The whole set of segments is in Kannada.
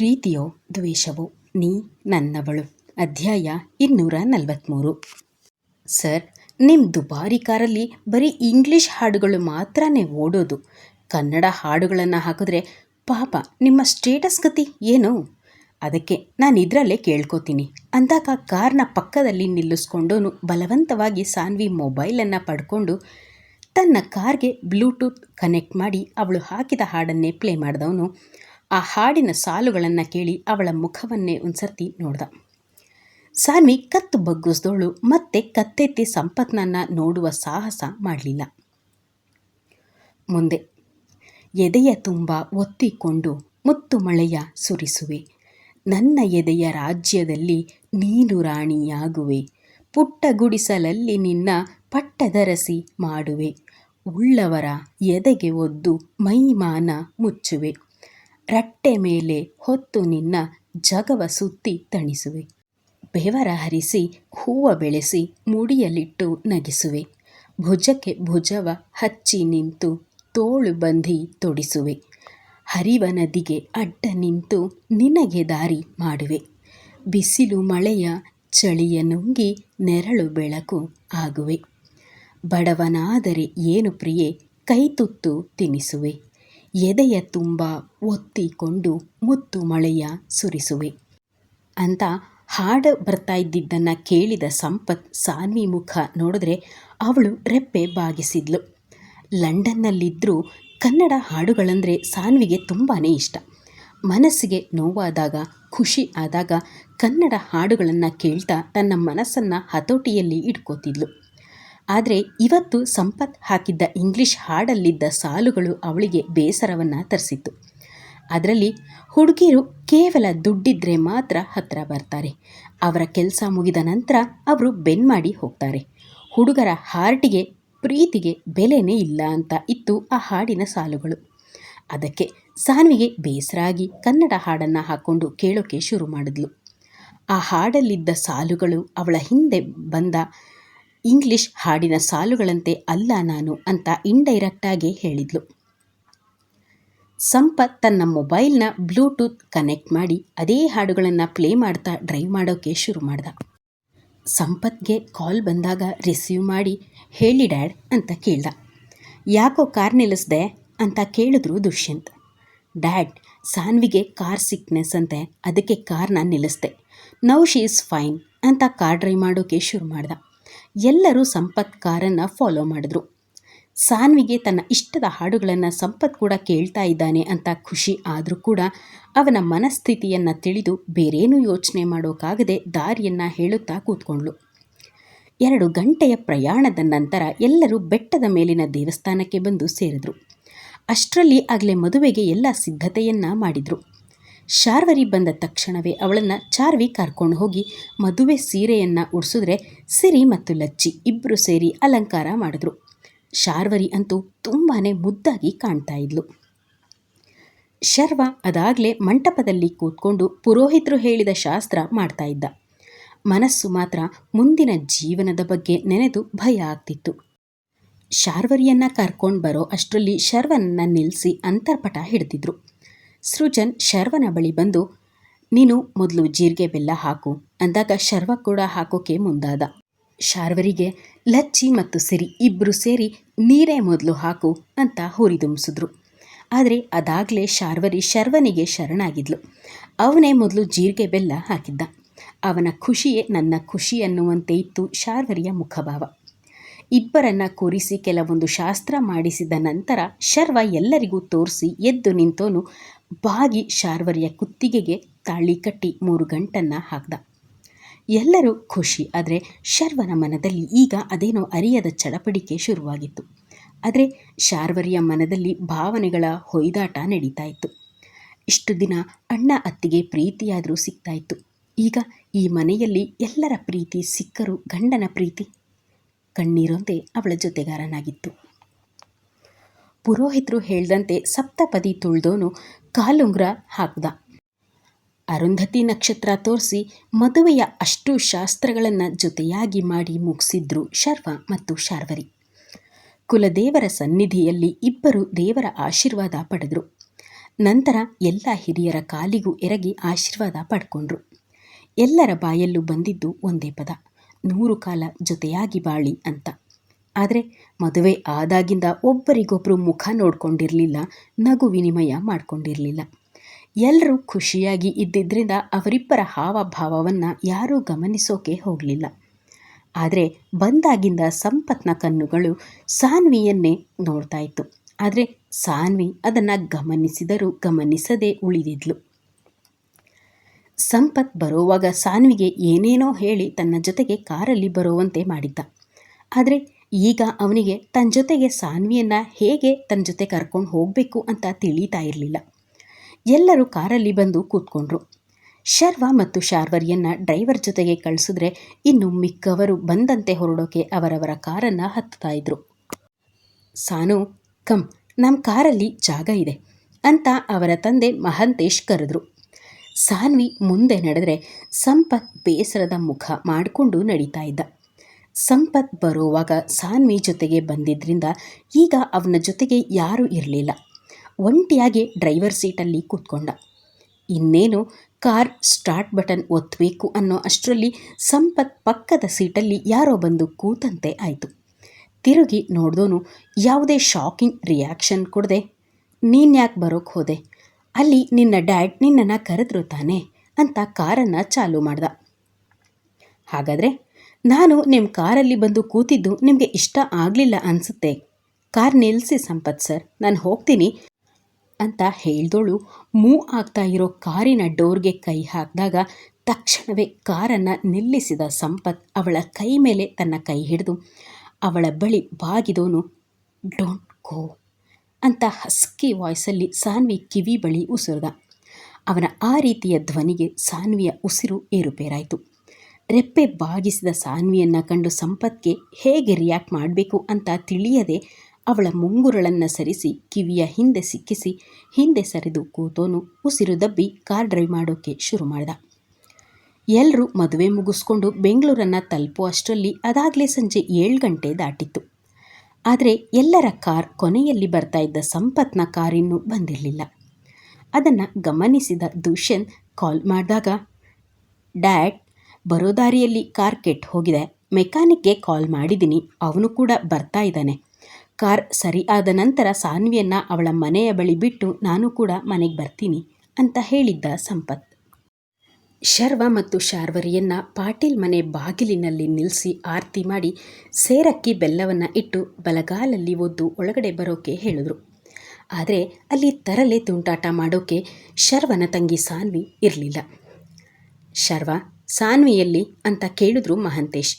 ಪ್ರೀತಿಯೋ ದ್ವೇಷವೋ ನೀ ನನ್ನವಳು. ಅಧ್ಯಾಯ ಇನ್ನೂರ ನಲವತ್ತ್ಮೂರು ಸರ್ ನಿಮ್ಮ ದುಬಾರಿ ಕಾರಲ್ಲಿ ಬರೀ ಇಂಗ್ಲೀಷ್ ಹಾಡುಗಳು ಮಾತ್ರನೇ ಓಡೋದು. ಕನ್ನಡ ಹಾಡುಗಳನ್ನು ಹಾಕಿದ್ರೆ ಪಾಪ ನಿಮ್ಮ ಸ್ಟೇಟಸ್ ಗತಿ ಏನು? ಅದಕ್ಕೆ ನಾನು ಇದರಲ್ಲೇ ಕೇಳ್ಕೋತೀನಿ. ಅಂದಾಗ ಕಾರ್ನ ಪಕ್ಕದಲ್ಲಿ ನಿಲ್ಲಿಸ್ಕೊಂಡೋನು ಬಲವಂತವಾಗಿ ಸಾನ್ವಿ ಮೊಬೈಲನ್ನು ಪಡ್ಕೊಂಡು ತನ್ನ ಕಾರ್ಗೆ ಬ್ಲೂಟೂತ್ ಕನೆಕ್ಟ್ ಮಾಡಿ ಅವಳು ಹಾಕಿದ ಹಾಡನ್ನೇ ಪ್ಲೇ ಮಾಡಿದವನು. ಆ ಹಾಡಿನ ಸಾಲುಗಳನ್ನು ಕೇಳಿ ಅವಳ ಮುಖವನ್ನೇ ಒಂದ್ಸರ್ತಿ ನೋಡ್ದ. ಸಾನ್ವಿ ಕತ್ತು ಬಗ್ಗಿಸ್ದವಳು ಮತ್ತೆ ಕತ್ತೆತ್ತಿ ಸಂಪತ್ನನ್ನ ನೋಡುವ ಸಾಹಸ ಮಾಡಲಿಲ್ಲ. ಮುಂದೆ, ಎದೆಯ ತುಂಬ ಒತ್ತಿಕೊಂಡು ಮುತ್ತು ಮಳೆಯ ಸುರಿಸುವೆ. ನನ್ನ ಎದೆಯ ರಾಜ್ಯದಲ್ಲಿ ನೀನು ರಾಣಿಯಾಗುವೆ. ಪುಟ್ಟ ಗುಡಿಸಲಲ್ಲಿ ನಿನ್ನ ಪಟ್ಟದರಸಿ ಮಾಡುವೆ. ಉಳ್ಳವರ ಎದೆಗೆ ಒದ್ದು ಮೈಮಾನ ಮುಚ್ಚುವೆ. ರಟ್ಟೆ ಮೇಲೆ ಹೊತ್ತು ನಿನ್ನ ಜಗವ ಸುತ್ತಿ ತಣಿಸುವೆ. ಬೆವರ ಹರಿಸಿ ಹೂವ ಬೆಳೆಸಿ ಮುಡಿಯಲಿಟ್ಟು ನಗಿಸುವೆ. ಭುಜಕ್ಕೆ ಭುಜವ ಹಚ್ಚಿ ನಿಂತು ತೋಳು ಬಂಧಿ ತೊಡಿಸುವೆ. ಹರಿವ ನದಿಗೆ ಅಡ್ಡ ನಿಂತು ನಿನಗೆ ದಾರಿ ಮಾಡುವೆ. ಬಿಸಿಲು ಮಳೆಯ ಚಳಿಯ ನುಂಗಿ ನೆರಳು ಬೆಳಕು ಆಗುವೆ. ಬಡವನಾದರೆ ಏನು ಪ್ರಿಯೆ? ಕೈತುತ್ತು ತಿನಿಸುವೆ. ಎದೆಯ ತುಂಬ ಒತ್ತಿಕೊಂಡು ಮುತ್ತು ಮಳೆಯ ಸುರಿಸುವೆ. ಅಂತ ಹಾಡು ಬರ್ತಾ ಇದ್ದಿದ್ದನ್ನು ಕೇಳಿದ ಸಂಪತ್ ಸಾನ್ವಿ ಮುಖ ನೋಡಿದ್ರೆ ಅವಳು ರೆಪ್ಪೆ ಬಾಗಿಸಿದ್ಲು. ಲಂಡನ್ನಲ್ಲಿದ್ದರೂ ಕನ್ನಡ ಹಾಡುಗಳಂದರೆ ಸಾನ್ವಿಗೆ ತುಂಬಾ ಇಷ್ಟ. ಮನಸ್ಸಿಗೆ ನೋವಾದಾಗ, ಖುಷಿ ಆದಾಗ ಕನ್ನಡ ಹಾಡುಗಳನ್ನು ಕೇಳ್ತಾ ತನ್ನ ಮನಸ್ಸನ್ನು ಹತೋಟಿಯಲ್ಲಿ ಇಟ್ಕೋತಿದ್ಲು. ಆದರೆ ಇವತ್ತು ಸಂಪತ್ ಹಾಕಿದ್ದ ಇಂಗ್ಲಿಷ್ ಹಾಡಲ್ಲಿದ್ದ ಸಾಲುಗಳು ಅವಳಿಗೆ ಬೇಸರವನ್ನು ತರಿಸಿತ್ತು. ಅದರಲ್ಲಿ ಹುಡುಗಿಯರು ಕೇವಲ ದುಡ್ಡಿದ್ರೆ ಮಾತ್ರ ಹತ್ತಿರ ಬರ್ತಾರೆ. ಅವರ ಕೆಲಸ ಮುಗಿದ ನಂತರ ಅವರು ಬೆನ್ ಮಾಡಿ ಹೋಗ್ತಾರೆ. ಹುಡುಗರ ಹಾರ್ಟಿಗೆ, ಪ್ರೀತಿಗೆ ಬೆಲೆನೇ ಇಲ್ಲ ಅಂತ ಇತ್ತು ಆ ಹಾಡಿನ ಸಾಲುಗಳು. ಅದಕ್ಕೆ ಸಾನ್ವಿಗೆ ಬೇಸರಾಗಿ ಕನ್ನಡ ಹಾಡನ್ನು ಹಾಕ್ಕೊಂಡು ಕೇಳೋಕೆ ಶುರು ಮಾಡಿದ್ಲು. ಆ ಹಾಡಲ್ಲಿದ್ದ ಸಾಲುಗಳು ಅವಳ ಹಿಂದೆ ಬಂದ ಇಂಗ್ಲಿಷ್ ಹಾಡಿನ ಸಾಲುಗಳಂತೆ ಅಲ್ಲ ನಾನು ಅಂತ ಇಂಡೈರೆಕ್ಟಾಗಿ ಹೇಳಿದ್ಲು. ಸಂಪತ್ ತನ್ನ ಮೊಬೈಲ್ನ ಬ್ಲೂಟೂತ್ ಕನೆಕ್ಟ್ ಮಾಡಿ ಅದೇ ಹಾಡುಗಳನ್ನು ಪ್ಲೇ ಮಾಡ್ತಾ ಡ್ರೈವ್ ಮಾಡೋಕ್ಕೆ ಶುರು ಮಾಡ್ದ. ಸಂಪತ್ಗೆ ಕಾಲ್ ಬಂದಾಗ ರಿಸೀವ್ ಮಾಡಿ, ಹೇಳಿ ಡ್ಯಾಡ್ ಅಂತ ಕೇಳ್ದ. ಯಾಕೋ ಕಾರ್ ನಿಲ್ಲಿಸ್ದೆ? ಅಂತ ಕೇಳಿದ್ರು ದುಷ್ಯಂತ್. ಡ್ಯಾಡ್, ಸಾನ್ವಿಗೆ ಕಾರ್ ಸಿಕ್ನೆಸ್ ಅಂತೆ, ಅದಕ್ಕೆ ಕಾರ್ನ ನಿಲ್ಲಿಸ್ದೆ. ನೌ ಶಿ ಇಸ್ ಫೈನ್ ಅಂತ ಕಾರ್ ಡ್ರೈವ್ ಮಾಡೋಕ್ಕೆ ಶುರು ಮಾಡ್ದ. ಎಲ್ಲರೂ ಸಂಪತ್ ಕಾರನ್ನು ಫಾಲೋ ಮಾಡಿದ್ರು. ಸಾನ್ವಿಗೆ ತನ್ನ ಇಷ್ಟದ ಹಾಡುಗಳನ್ನು ಸಂಪತ್ ಕೂಡ ಕೇಳ್ತಾ ಇದ್ದಾನೆ ಅಂತ ಖುಷಿ ಆದರೂ ಕೂಡ ಅವನ ಮನಸ್ಥಿತಿಯನ್ನು ತಿಳಿದು ಬೇರೇನೂ ಯೋಚನೆ ಮಾಡೋಕ್ಕಾಗದೆ ದಾರಿಯನ್ನು ಹೇಳುತ್ತಾ ಕೂತ್ಕೊಂಡ್ಳು. ಎರಡು ಗಂಟೆಯ ಪ್ರಯಾಣದ ನಂತರ ಎಲ್ಲರೂ ಬೆಟ್ಟದ ಮೇಲಿನ ದೇವಸ್ಥಾನಕ್ಕೆ ಬಂದು ಸೇರಿದ್ರು. ಅಷ್ಟರಲ್ಲಿ ಆಗಲೇ ಮದುವೆಗೆ ಎಲ್ಲ ಸಿದ್ಧತೆಯನ್ನು ಮಾಡಿದರು. ಶಾರ್ವರಿ ಬಂದ ತಕ್ಷಣವೇ ಅವಳನ್ನು ಚಾರ್ವಿ ಕರ್ಕೊಂಡು ಹೋಗಿ ಮದುವೆ ಸೀರೆಯನ್ನು ಉಡಿಸಿದ್ರೆ ಸಿರಿ ಮತ್ತು ಲಚ್ಚಿ ಇಬ್ಬರು ಸೇರಿ ಅಲಂಕಾರ ಮಾಡಿದ್ರು. ಶಾರ್ವರಿ ಅಂತೂ ತುಂಬಾ ಮುದ್ದಾಗಿ ಕಾಣ್ತಾ ಇದ್ಲು. ಶರ್ವ ಅದಾಗಲೇ ಮಂಟಪದಲ್ಲಿ ಕೂತ್ಕೊಂಡು ಪುರೋಹಿತರು ಹೇಳಿದ ಶಾಸ್ತ್ರ ಮಾಡ್ತಾ ಇದ್ದ. ಮನಸ್ಸು ಮಾತ್ರ ಮುಂದಿನ ಜೀವನದ ಬಗ್ಗೆ ನೆನೆದು ಭಯ ಆಗ್ತಿತ್ತು. ಶಾರ್ವರಿಯನ್ನು ಕರ್ಕೊಂಡು ಬರೋ ಅಷ್ಟರಲ್ಲಿ ಶರ್ವನನ್ನು ನಿಲ್ಲಿಸಿ ಅಂತರ್ಪಟ ಹಿಡಿದಿದ್ರು. ಸೃಜನ್ ಶರ್ವನ ಬಳಿ ಬಂದು, ನೀನು ಮೊದಲು ಜೀರಿಗೆ ಬೆಲ್ಲ ಹಾಕು ಅಂದಾಗ ಶರ್ವ ಕೂಡ ಹಾಕೋಕೆ ಮುಂದಾದ. ಶಾರ್ವರಿಗೆ ಲಚ್ಚಿ ಮತ್ತು ಸಿರಿ ಇಬ್ಬರು ಸೇರಿ ನೀರೇ ಮೊದಲು ಹಾಕು ಅಂತ ಹುರಿದುಂಬಿಸಿದ್ರು. ಆದರೆ ಅದಾಗಲೇ ಶಾರ್ವರಿ ಶರ್ವನಿಗೆ ಶರಣಾಗಿದ್ಲು. ಅವನೇ ಮೊದಲು ಜೀರಿಗೆ ಬೆಲ್ಲ ಹಾಕಿದ್ದ. ಅವನ ಖುಷಿಯೇ ನನ್ನ ಖುಷಿ ಅನ್ನುವಂತೆ ಇತ್ತು ಶಾರ್ವರಿಯ ಮುಖಭಾವ. ಇಬ್ಬರನ್ನ ಕೂರಿಸಿ ಕೆಲವೊಂದು ಶಾಸ್ತ್ರ ಮಾಡಿಸಿದ ನಂತರ ಶರ್ವ ಎಲ್ಲರಿಗೂ ತೋರಿಸಿ ಎದ್ದು ನಿಂತೋನು ಬಾಗಿ ಶಾರ್ವರಿಯ ಕುತ್ತಿಗೆಗೆ ತಾಳಿ ಕಟ್ಟಿ ಮೂರು ಗಂಟನ್ನು ಹಾಕ್ದ. ಎಲ್ಲರೂ ಖುಷಿ, ಆದರೆ ಶರ್ವನ ಮನದಲ್ಲಿ ಈಗ ಅದೇನೋ ಅರಿಯದ ಚಡಪಡಿಕೆ ಶುರುವಾಗಿತ್ತು. ಆದರೆ ಶಾರ್ವರಿಯ ಮನದಲ್ಲಿ ಭಾವನೆಗಳ ಹೊಯ್ದಾಟ ನಡೀತಾ ಇತ್ತು. ಇಷ್ಟು ದಿನ ಅಣ್ಣ ಅತ್ತಿಗೆ ಪ್ರೀತಿಯಾದರೂ ಸಿಗ್ತಾ ಇತ್ತು. ಈಗ ಈ ಮನೆಯಲ್ಲಿ ಎಲ್ಲರ ಪ್ರೀತಿ ಸಿಕ್ಕರೂ ಗಂಡನ ಪ್ರೀತಿ ಕಣ್ಣೀರೊಂದೇ ಅವಳ ಜೊತೆಗಾರನಾಗಿತ್ತು. ಪುರೋಹಿತರು ಹೇಳ್ದಂತೆ ಸಪ್ತಪದಿ ತುಳ್ದೋನು ಕಾಲುಂಗ್ರ ಹಾಕ್ದ. ಅರುಂಧತಿ ನಕ್ಷತ್ರ ತೋರಿಸಿ ಮದುವೆಯ ಅಷ್ಟು ಶಾಸ್ತ್ರಗಳನ್ನು ಜೊತೆಯಾಗಿ ಮಾಡಿ ಮುಗಿಸಿದ್ರು ಶರ್ವ ಮತ್ತು ಶಾರ್ವರಿ. ಕುಲದೇವರ ಸನ್ನಿಧಿಯಲ್ಲಿ ಇಬ್ಬರು ದೇವರ ಆಶೀರ್ವಾದ ಪಡೆದರು. ನಂತರ ಎಲ್ಲ ಹಿರಿಯರ ಕಾಲಿಗೂ ಎರಗಿ ಆಶೀರ್ವಾದ ಪಡ್ಕೊಂಡ್ರು. ಎಲ್ಲರ ಬಾಯಲ್ಲೂ ಬಂದಿದ್ದು ಒಂದೇ ಪದ. ನೂರು ಕಾಲ ಜೊತೆಯಾಗಿ ಬಾಳಿ ಅಂತ. ಆದರೆ ಮದುವೆ ಆದಾಗಿಂದ ಒಬ್ಬರಿಗೊಬ್ಬರು ಮುಖ ನೋಡ್ಕೊಂಡಿರಲಿಲ್ಲ, ನಗು ವಿನಿಮಯ ಮಾಡ್ಕೊಂಡಿರಲಿಲ್ಲ. ಎಲ್ಲರೂ ಖುಷಿಯಾಗಿ ಇದ್ದಿದ್ದರಿಂದ ಅವರಿಬ್ಬರ ಹಾವಭಾವವನ್ನು ಯಾರೂ ಗಮನಿಸೋಕೆ ಹೋಗಲಿಲ್ಲ. ಆದರೆ ಬಂದಾಗಿಂದ ಸಂಪತ್ನ ಕಣ್ಣುಗಳು ಸಾನ್ವಿಯನ್ನೇ ನೋಡ್ತಾ ಇತ್ತು. ಆದರೆ ಸಾನ್ವಿ ಅದನ್ನು ಗಮನಿಸಿದರೂ ಗಮನಿಸದೇ ಉಳಿದಿದ್ಲು. ಸಂಪತ್ ಬರುವಾಗ ಸಾನ್ವಿಗೆ ಏನೇನೋ ಹೇಳಿ ತನ್ನ ಜೊತೆಗೆ ಕಾರಲ್ಲಿ ಬರುವಂತೆ ಮಾಡಿದ್ದ. ಆದರೆ ಈಗ ಅವನಿಗೆ ತನ್ನ ಜೊತೆಗೆ ಸಾನ್ವಿಯನ್ನು ಹೇಗೆ ತನ್ನ ಜೊತೆ ಕರ್ಕೊಂಡು ಹೋಗಬೇಕು ಅಂತ ತಿಳಿತಾ ಇರಲಿಲ್ಲ. ಎಲ್ಲರೂ ಕಾರಲ್ಲಿ ಬಂದು ಕೂತ್ಕೊಂಡ್ರು. ಶರ್ವ ಮತ್ತು ಶಾರ್ವರಿಯನ್ನು ಡ್ರೈವರ್ ಜೊತೆಗೆ ಕಳಿಸಿದ್ರೆ ಇನ್ನು ಮಿಕ್ಕವರು ಬಂದಂತೆ ಹೊರಡೋಕೆ ಅವರವರ ಕಾರನ್ನು ಹತ್ತುತ್ತಾ ಇದ್ರು. ಸಾನು, ಕಮ್ ನಮ್ಮ ಕಾರಲ್ಲಿ ಜಾಗ ಇದೆ ಅಂತ ಅವರ ತಂದೆ ಮಹಂತೇಶ್ ಕರೆದ್ರು. ಸಾನ್ವಿ ಮುಂದೆ ನಡೆದರೆ ಸಂಪತ್ ಬೇಸರದ ಮುಖ ಮಾಡಿಕೊಂಡು ನಡೀತಾ ಇದ್ದ. ಸಂಪತ್ ಬರುವಾಗ ಸಾನ್ವಿ ಜೊತೆಗೆ ಬಂದಿದ್ದರಿಂದ ಈಗ ಅವನ ಜೊತೆಗೆ ಯಾರೂ ಇರಲಿಲ್ಲ. ಒಂಟಿಯಾಗಿ ಡ್ರೈವರ್ ಸೀಟಲ್ಲಿ ಕೂತ್ಕೊಂಡ. ಇನ್ನೇನು, ಕಾರ್ ಸ್ಟಾರ್ಟ್ ಬಟನ್ ಒತ್ತಬೇಕು ಅನ್ನೋ ಅಷ್ಟರಲ್ಲಿ ಸಂಪತ್ ಪಕ್ಕದ ಸೀಟಲ್ಲಿ ಯಾರೋ ಬಂದು ಕೂತಂತೆ ಆಯಿತು. ತಿರುಗಿ ನೋಡ್ದೋನು ಯಾವುದೇ ಶಾಕಿಂಗ್ ರಿಯಾಕ್ಷನ್ ಕೊಡದೆ, ನೀನ್ಯಾಕೆ ಬರೋಕ್ಕೆ ಹೋದೆ? ಅಲ್ಲಿ ನಿನ್ನ ಡ್ಯಾಡ್ ನಿನ್ನನ್ನು ಕರೆದ್ರು ತಾನೆ ಅಂತ ಕಾರನ್ನು ಚಾಲು ಮಾಡ್ದ. ಹಾಗಾದರೆ ನಾನು ನಿಮ್ಮ ಕಾರಲ್ಲಿ ಬಂದು ಕೂತಿದ್ದು ನಿಮಗೆ ಇಷ್ಟ ಆಗಲಿಲ್ಲ ಅನಿಸುತ್ತೆ. ಕಾರ್ ನಿಲ್ಲಿಸಿ ಸಂಪತ್ ಸರ್, ನಾನು ಹೋಗ್ತೀನಿ ಅಂತ ಹೇಳ್ದೋಳು. ಮೂ ಆಗ್ತಾ ಇರೋ ಕಾರಿನ ಡೋರ್ಗೆ ಕೈ ಹಾಕಿದಾಗ ತಕ್ಷಣವೇ ಕಾರನ್ನು ನಿಲ್ಲಿಸಿದ ಸಂಪತ್ ಅವಳ ಕೈ ಮೇಲೆ ತನ್ನ ಕೈ ಹಿಡಿದು, ಅವಳ ಬಳಿ ಬಾಗಿದೋನು ಡೋಂಟ್ ಗೋ ಅಂತ ಹಸ್ಕಿ ವಾಯ್ಸಲ್ಲಿ ಸಾನ್ವಿ ಕಿವಿ ಬಳಿ ಉಸಿರ್ದ. ಅವನ ಆ ರೀತಿಯ ಧ್ವನಿಗೆ ಸಾನ್ವಿಯ ಉಸಿರು ಏರುಪೇರಾಯಿತು. ರೆಪ್ಪೆ ಬಾಗಿಸಿದ ಸಾನ್ವಿಯನ್ನು ಕಂಡು ಸಂಪತ್ಗೆ ಹೇಗೆ ರಿಯಾಕ್ಟ್ ಮಾಡಬೇಕು ಅಂತ ತಿಳಿಯದೆ ಅವಳ ಮುಂಗುರಳನ್ನು ಸರಿಸಿ ಕಿವಿಯ ಹಿಂದೆ ಸಿಕ್ಕಿಸಿ ಹಿಂದೆ ಸರಿದು ಕೂತೋನು ಉಸಿರು ದಬ್ಬಿ ಕಾರ್ ಡ್ರೈವ್ ಮಾಡೋಕ್ಕೆ ಶುರು ಮಾಡ್ದ. ಎಲ್ಲರೂ ಮದುವೆ ಮುಗಿಸ್ಕೊಂಡು ಬೆಂಗಳೂರನ್ನು ತಲುಪೋ ಅಷ್ಟರಲ್ಲಿ ಅದಾಗಲೇ ಸಂಜೆ ಏಳು ಗಂಟೆ ದಾಟಿತ್ತು. ಆದರೆ ಎಲ್ಲರ ಕಾರ್ ಕೊನೆಯಲ್ಲಿ ಬರ್ತಾ ಇದ್ದ ಸಂಪತ್ನ ಕಾರ್ ಇನ್ನೂ ಬಂದಿರಲಿಲ್ಲ. ಅದನ್ನು ಗಮನಿಸಿದ ದುಷ್ಯಂತ್ ಕಾಲ್ ಮಾಡಿದಾಗ, ಡ್ಯಾಡ್, ಬರೋ ದಾರಿಯಲ್ಲಿ ಕಾರ್ ಕೆಟ್ಟು ಹೋಗಿದೆ. ಮೆಕ್ಯಾನಿಕ್ಗೆ ಕಾಲ್ ಮಾಡಿದ್ದೀನಿ ಅವನು ಕೂಡ ಬರ್ತಾ ಇದ್ದಾನೆ. ಕಾರ್ ಸರಿ ಆದ ನಂತರ ಸಾನ್ವಿಯನ್ನು ಅವಳ ಮನೆಯ ಬಳಿ ಬಿಟ್ಟು ನಾನು ಕೂಡ ಮನೆಗೆ ಬರ್ತೀನಿ, ಅಂತ ಹೇಳಿದ್ದ ಸಂಪತ್. ಶರ್ವ ಮತ್ತು ಶಾರ್ವರಿಯನ್ನು ಪಾಟೀಲ್ ಮನೆ ಬಾಗಿಲಿನಲ್ಲಿ ನಿಲ್ಲಿಸಿ ಆರತಿ ಮಾಡಿ ಸೇರಕ್ಕಿ ಬೆಲ್ಲವನ್ನು ಇಟ್ಟು ಬಲಗಾಲಲ್ಲಿ ಒದ್ದು ಒಳಗಡೆ ಬರೋಕೆ ಹೇಳಿದ್ರು. ಆದರೆ ಅಲ್ಲಿ ತರಲೆ ತುಂಟಾಟ ಮಾಡೋಕೆ ಶರ್ವನ ತಂಗಿ ಸಾನ್ವಿ ಇರಲಿಲ್ಲ. ಶರ್ವ ಸಾನ್ವಿಯಲ್ಲಿ ಅಂತ ಕೇಳಿದ್ರು ಮಹಾಂತೇಶ್.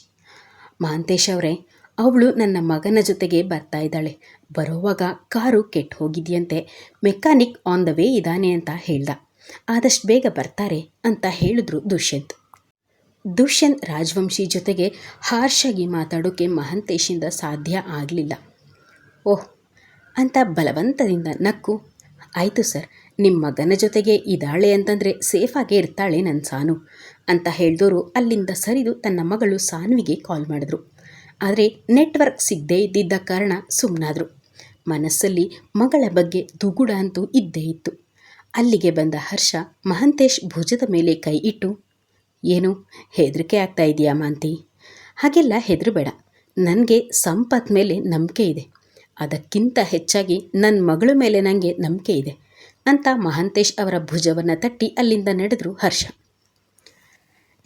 ಮಹಾಂತೇಶ್ ಅವರೇ, ಅವಳು ನನ್ನ ಮಗನ ಜೊತೆಗೆ ಬರ್ತಾ ಇದ್ದಾಳೆ. ಬರೋವಾಗ ಕಾರು ಕೆಟ್ಟು ಹೋಗಿದೆಯಂತೆ. ಮೆಕ್ಯಾನಿಕ್ ಆನ್ ದ ವೇ ಇದ್ದಾನೆ ಅಂತ ಹೇಳ್ದ. ಆದಷ್ಟು ಬೇಗ ಬರ್ತಾರೆ ಅಂತ ಹೇಳಿದ್ರು ದುಷ್ಯಂತ್. ದುಷ್ಯಂತ್ ರಾಜವಂಶಿ ಜೊತೆಗೆ ಹಾರ್ಷಾಗಿ ಮಾತಾಡೋಕ್ಕೆ ಮಹಂತೇಶಿಂದ ಸಾಧ್ಯ ಆಗಲಿಲ್ಲ. ಓಹ್, ಅಂತ ಬಲವಂತದಿಂದ ನಕ್ಕು, ಆಯಿತು ಸರ್ ನಿಮ್ಮ ಮಗನ ಜೊತೆಗೆ ಇದ್ದಾಳೆ ಅಂತಂದರೆ ಸೇಫಾಗೇ ಇರ್ತಾಳೆ ನನ್ನ ಸಾನು, ಅಂತ ಹೇಳಿದವರು ಅಲ್ಲಿಂದ ಸರಿದು ತನ್ನ ಮಗಳು ಸಾನ್ವಿಗೆ ಕಾಲ್ ಮಾಡಿದ್ರು. ಆದರೆ ನೆಟ್ವರ್ಕ್ ಸಿಗದೇ ಇದ್ದಿದ್ದ ಕಾರಣ ಸುಮ್ಮನಾದರು ಮನಸ್ಸಲ್ಲಿ ಮಗಳ ಬಗ್ಗೆ ದುಗುಡ ಅಂತೂ ಇದ್ದೇ ಇತ್ತು. ಅಲ್ಲಿಗೆ ಬಂದ ಹರ್ಷ ಮಹಂತೇಶ್ ಭುಜದ ಮೇಲೆ ಕೈ ಇಟ್ಟು, ಏನು, ಹೆದರಿಕೆ ಆಗ್ತಾ ಇದೆಯಾ ಮಾಂತಿ? ಹಾಗೆಲ್ಲ ಹೆದರಬೇಡ. ನನಗೆ ಸಂಪತ್ ಮೇಲೆ ನಂಬಿಕೆ ಇದೆ. ಅದಕ್ಕಿಂತ ಹೆಚ್ಚಾಗಿ ನನ್ನ ಮಗಳ ಮೇಲೆ ನನಗೆ ನಂಬಿಕೆ ಇದೆ, ಅಂತ ಮಹಂತೇಶ್ ಅವರ ಭುಜವನ್ನು ತಟ್ಟಿ ಅಲ್ಲಿಂದ ನಡೆದ್ರು ಹರ್ಷ.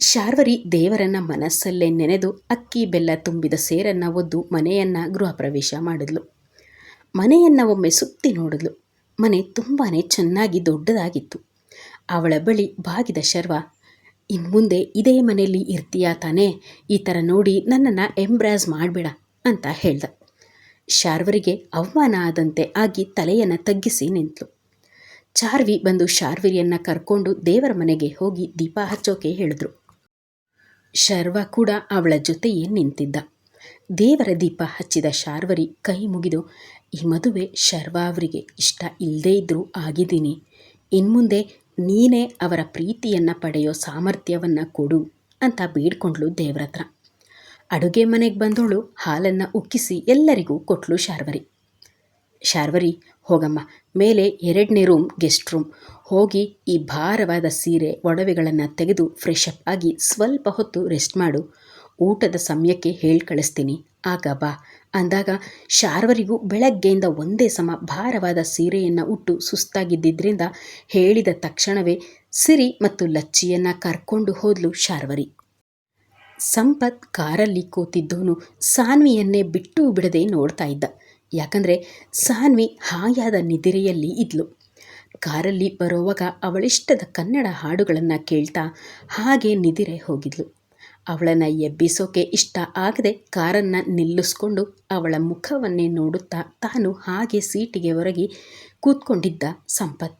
ಶಾರ್ವರಿ ದೇವರನ್ನ ಮನಸ್ಸಲ್ಲೇ ನೆನೆದು ಅಕ್ಕಿ ಬೆಲ್ಲ ತುಂಬಿದ ಸೇರನ್ನು ಒದ್ದು ಮನೆಯನ್ನು ಗೃಹ ಪ್ರವೇಶ ಮಾಡಿದ್ಲು. ಮನೆಯನ್ನು ಒಮ್ಮೆ ಸುತ್ತಿ ನೋಡಿದ್ಲು. ಮನೆ ತುಂಬಾ ಚೆನ್ನಾಗಿ ದೊಡ್ಡದಾಗಿತ್ತು. ಅವಳ ಬಳಿ ಬಾಗಿದ ಶರ್ವ, ಇನ್ಮುಂದೆ ಇದೇ ಮನೆಯಲ್ಲಿ ಇರ್ತೀಯಾ ತಾನೇ? ಈ ಥರ ನೋಡಿ ನನ್ನನ್ನು ಎಂಬ್ರಾಸ್ ಮಾಡಬೇಡ ಅಂತ ಹೇಳ್ದ. ಶಾರ್ವರಿಗೆ ಅವಮಾನ ಆದಂತೆ ಆಗಿ ತಲೆಯನ್ನು ತಗ್ಗಿಸಿ ನಿಂತಳು ಚಾರ್ವಿ ಬಂದು ಶಾರ್ವಿರಿಯನ್ನು ಕರ್ಕೊಂಡು ದೇವರ ಮನೆಗೆ ಹೋಗಿ ದೀಪ ಹಚ್ಚೋಕೆ ಹೇಳಿದ್ರು. ಶರ್ವ ಕೂಡ ಅವಳ ಜೊತೆಯೇ ನಿಂತಿದ್ದ. ದೇವರ ದೀಪ ಹಚ್ಚಿದ ಶಾರ್ವರಿ ಕೈ ಮುಗಿದು, ಈ ಮದುವೆ ಶರ್ವ ಅವರಿಗೆ ಇಷ್ಟ ಇಲ್ಲದೇ ಇದ್ದರೂ ಆಗಿದ್ದೀನಿ. ಇನ್ಮುಂದೆ ನೀನೇ ಅವರ ಪ್ರೀತಿಯನ್ನು ಪಡೆಯೋ ಸಾಮರ್ಥ್ಯವನ್ನು ಕೊಡು ಅಂತ ಬೇಡ್ಕೊಂಡ್ಳು ದೇವ್ರ ಹತ್ರ ಅಡುಗೆ ಮನೆಗೆ ಬಂದವಳು ಹಾಲನ್ನು ಉಕ್ಕಿಸಿ ಎಲ್ಲರಿಗೂ ಕೊಟ್ಲು ಶಾರ್ವರಿ. ಶಾರ್ವರಿ, ಹೋಗಮ್ಮ. ಮೇಲೆ ಎರಡನೇ ರೂಮ್, ಗೆಸ್ಟ್ ರೂಮ್. ಹೋಗಿ ಈ ಭಾರವಾದ ಸೀರೆ, ಒಡವೆಗಳನ್ನು ತೆಗೆದು ಫ್ರೆಶ್ ಅಪ್ ಆಗಿ ಸ್ವಲ್ಪ ಹೊತ್ತು ರೆಸ್ಟ್ ಮಾಡು. ಊಟದ ಸಮಯಕ್ಕೆ ಹೇಳಿ ಕಳಿಸ್ತೀನಿ. ಆಗ ಬಾ. ಅಂದಾಗ ಶಾರ್ವರಿಗೂ ಬೆಳಗ್ಗೆಯಿಂದ ಒಂದೇ ಸಮ ಭಾರವಾದ ಸೀರೆಯನ್ನು ಉಟ್ಟು ಸುಸ್ತಾಗಿದ್ದರಿಂದ ಹೇಳಿದ ತಕ್ಷಣವೇ ಸಿರಿ ಮತ್ತು ಲಚ್ಚಿಯನ್ನು ಕರ್ಕೊಂಡು ಹೋದ್ಲು ಶಾರ್ವರಿ. ಸಂಪತ್ ಕಾರಲ್ಲಿ ಕೂತಿದ್ದವನು ಸಾನ್ವಿಯನ್ನೇ ಬಿಟ್ಟು ಬಿಡದೆ ನೋಡ್ತಾ ಇದ್ದ. ಯಾಕಂದರೆ ಸಾನ್ವಿ ಹಾಯಾದ ನಿದಿರೆಯಲ್ಲಿ ಇದ್ಲು. ಕಾರಲ್ಲಿ ಬರೋವಾಗ ಅವಳಿಷ್ಟದ ಕನ್ನಡ ಹಾಡುಗಳನ್ನು ಕೇಳ್ತಾ ಹಾಗೆ ನಿದಿರೆ ಹೋಗಿದ್ಲು. ಅವಳನ್ನು ಎಬ್ಬಿಸೋಕೆ ಇಷ್ಟ ಆಗದೆ ಕಾರನ್ನು ನಿಲ್ಲಿಸ್ಕೊಂಡು ಅವಳ ಮುಖವನ್ನೇ ನೋಡುತ್ತಾ ತಾನು ಹಾಗೆ ಸೀಟಿಗೆ ಹೊರಗಿ ಕೂತ್ಕೊಂಡಿದ್ದ ಸಂಪತ್.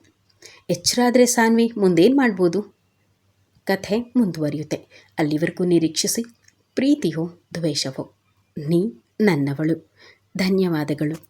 ಎಚ್ಚರಾದರೆ ಸಾನ್ವಿ, ಮುಂದೇನು ಮಾಡ್ಬೋದು? ಕಥೆ ಮುಂದುವರಿಯುತ್ತೆ. ಅಲ್ಲಿವರೆಗೂ ನಿರೀಕ್ಷಿಸಿ, ಪ್ರೀತಿಯೋ ದ್ವೇಷವೋ? ನೀ ನನ್ನವಳು. ಧನ್ಯವಾದಗಳು.